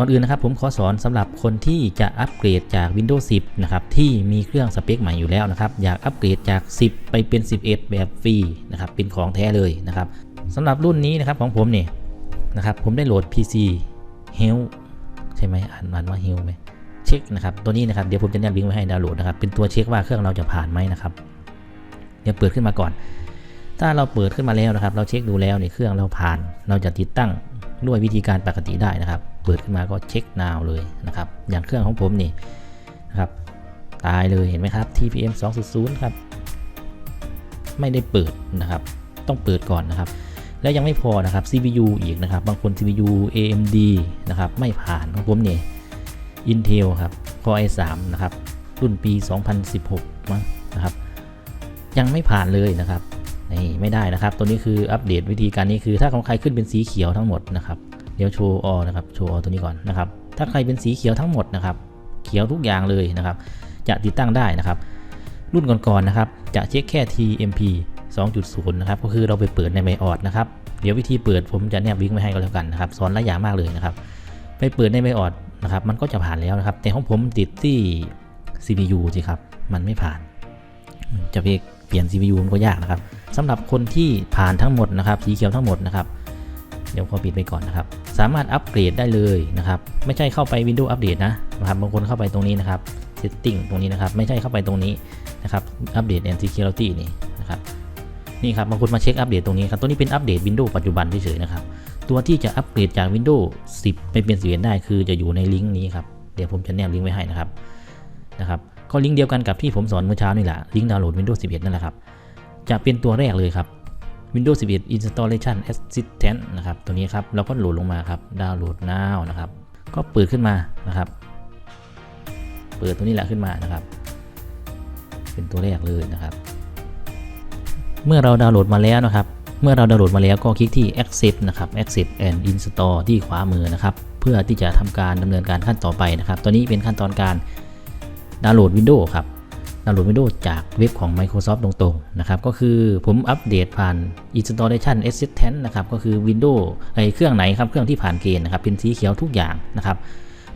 ก่อนอื่นนะครับผมขอสอนสำหรับคนที่จะอัปเกรดจาก Windows 10 นะครับ ที่มีเครื่องสเปคใหม่อยู่แล้วนะครับ อยากอัปเกรดจาก 10 ไปเป็น 11 แบบฟรีนะครับ เป็นของแท้เลยนะครับสำหรับรุ่นนี้นะครับของผมเนี่ยนะครับ ผมได้โหลด PC h e l ใช่ไหมอ่านอ่านว่า h e l ไหมเช็คนะครับ ตัวนี้นะครับ เดี๋ยวผมจะแนบลิงก์ไว้ให้ดาวน์โหลดนะครับ เป็นตัวเช็คว่าเครื่องเราจะผ่านไหมนะครับ เดี๋ยวเปิดขึ้นมาก่อน ถ้าเราเปิดขึ้นมาแล้วนะครับ เราเช็คดูแล้วในเครื่องเราผ่าน เราจะติดตั้งด้วยวิธีการปกติได้นะครับ เปิดขึ้นมาก็เช็คนาวเลยนะครับ อย่างเครื่องของผมนี่นะครับตายเลยเห็นไหมครับ TPM 2.0 ครับ ไม่ได้เปิดนะครับ ต้องเปิดก่อนนะครับ แล้วยังไม่พอนะครับ CPU อีกนะครับ บางคน CPU AMD นะครับ ไม่ผ่านของผมเนี่ย Intel ครับ Core i3 นะครับ รุ่นปี 2016มั้งนะครับ ยังไม่ผ่านเลยนะครับนี่ไม่ได้นะครับ ตัวนี้คืออัปเดตวิธีการนี้คือถ้าของใครขึ้นเป็นสีเขียวทั้งหมดนะครับ เดี๋ยวโชว์ออนะครับโชว์ออตัวนี้ก่อนนะครับ ถ้าใครเป็นสีเขียวทั้งหมดนะครับ เขียวทุกอย่างเลยนะครับ จะติดตั้งได้นะครับ รุ่นก่อนๆนะครับ จะเช็คแค่ TMP 2.0 นะครับ ก็คือเราไปเปิดในไมออดนะครับ เดี๋ยววิธีเปิดผมจะแนบลิงก์ไว้ให้ก็แล้วกันนะครับ สอนหลายอย่างมากเลยนะครับ ไปเปิดในไมออดนะครับ มันก็จะผ่านแล้วนะครับ แต่ของผมติดที่ CPU สิครับ มันไม่ผ่าน จะไปเปลี่ยน CPU มันก็ยากนะครับสำหรับคนที่ผ่านทั้งหมดนะครับ สีเขียวทั้งหมดนะครับ เดี๋ยวขอปิดไปก่อนนะครับ สามารถอัปเกรดได้เลยนะครับ ไม่ใช่เข้าไป Windows อัปเดตนะนะครับบางคนเข้าไปตรงนี้นะครับ Setting ตรงนี้นะครับ ไม่ใช่เข้าไปตรงนี้นะครับอัปเดต and security นี่นะครับนี่ครับบางคนมาเช็คอัปเดตตรงนี้ครับตัวนี้เป็นอัปเดต Windows ปัจจุบันเฉยๆนะครับ ตัวที่จะอัปเกรดจาก Windows 10 ไปเป็น11ได้ คือจะอยู่ในลิงก์นี้ครับ เดี๋ยวผมจะแนบลิงก์ไว้ให้นะครับนะครับก็ลิงก์เดียวกันกับที่ผมสอนเมื่อเช้านี่แหละลิงก์ดาวน์โหลด Windows 11 นั่นแหละครับจะเป็นตัวแรกเลยครับ Windows 11 Installation Assistant นะครับ ตัวนี้ครับ เราก็โหลดลงมาครับ ดาวน์โหลด now นะครับ ก็เปิดขึ้นมานะครับ เปิดตัวนี้แหละขึ้นมานะครับ เป็นตัวแรกเลยนะครับ เมื่อเราดาวน์โหลดมาแล้วนะครับ เมื่อเราดาวน์โหลดมาแล้วก็คลิกที่ Accept นะครับ Accept and Install ที่ขวามือนะครับ เพื่อที่จะทำการดำเนินการขั้นต่อไปนะครับ ตัวนี้เป็นขั้นตอนการดาวน์โหลด Windows ครับาวน์โหลด Windows จากเว็บของ Microsoft ตรงๆนะครับก็คือผมอัปเดตผ่าน Installation Assistant นะครับก็คือ Windows ไอเครื่องไหนครับเครื่องที่ผ่านเกณฑ์นะครับเป็นสีเขียวทุกอย่างนะครับ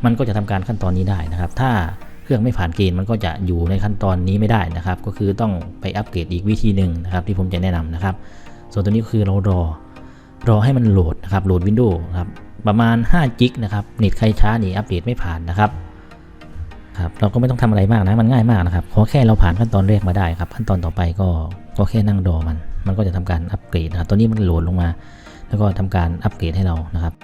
มันก็จะทำการขั้นตอนนี้ได้นะครับ ถ้าเครื่องไม่ผ่านเกณฑ์มันก็จะอยู่ในขั้นตอนนี้ไม่ได้นะครับ ก็คือต้องไปอัปเกรดอีกวิธีหนึ่งนะครับที่ผมจะแนะนำนะครับ ส่วนตัวนี้ก็คือเรารอรอให้มันโหลดนะครับโหลด Windows ครับประมาณ5จิกนะครับเน็ตใครช้านี่อัปเดตไม่ผ่านนะครับ ครับเราก็ไม่ต้องทำอะไรมากนะมันง่ายมากนะครับขอแค่เราผ่านขั้นตอนแรกมาได้ครับขั้นตอนต่อไปก็ก็แค่นั่งรอมัน มันก็จะทำการอัปเกรดนะครับตัวนี้มันโหลดลงมา แล้วก็ทำการอัปเกรดให้เรานะครับ